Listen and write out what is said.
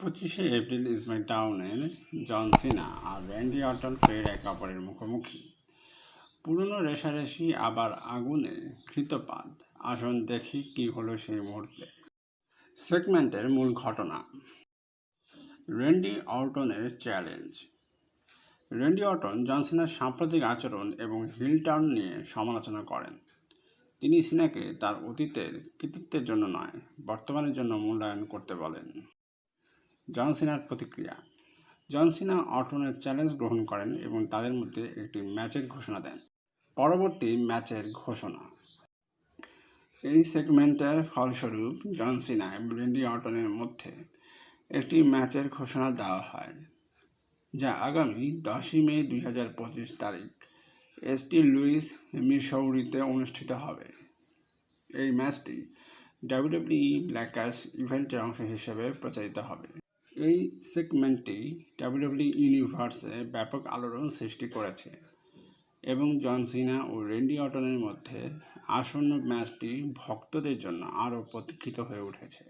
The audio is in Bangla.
পঁচিশে এপ্রিল স্ম্যাকডাউনের জন সিনা আর র্যান্ডি অটন ফের একে অপরের মুখোমুখি। পুরনো রেশারেশি আবার আগুনে কৃতপাত আসুন দেখি কি হলো সেই মুহূর্তে। সেগমেন্টের মূল ঘটনা। র্যান্ডি অর্টনের চ্যালেঞ্জ। র্যান্ডি অর্টন জনসিনার সাম্প্রতিক আচরণ এবং হিল টার্ন নিয়ে সমালোচনা করেন। তিনি সিনাকে তার অতীতের কৃতিত্বের জন্য নয়, বর্তমানের জন্য মূল্যায়ন করতে বলেন। জন সিনার প্রতিক্রিয়া। জন সিনা অর্টনের চ্যালেঞ্জ গ্রহণ করেন এবং তাদের মধ্যে একটি ম্যাচের ঘোষণা দেন। পরবর্তী ম্যাচের ঘোষণা। এই সেগমেন্টের ফলস্বরূপ জন সিনা এবং রেন্ডি অর্টনের মধ্যে একটি ম্যাচের ঘোষণা দেওয়া হয়, যা আগামী দশই মে দুই হাজার পঁচিশ তারিখ এসটি লুইস মিসৌরিতে অনুষ্ঠিত হবে। এই ম্যাচটি ডাব্লিউডাব্লিউই ব্ল্যাকাস ইভেন্টের অংশ হিসেবে প্রচারিত হবে। এই সেগমেন্টটি ডাব্লিউডাব্লিউ ইউনিভার্সে ব্যাপক আলোড়ন সৃষ্টি করেছে এবং জন সিনা ও রেন্ডি অটনের মধ্যে আসন্ন ম্যাচটি ভক্তদের জন্য আরও প্রতীক্ষিত হয়ে উঠেছে।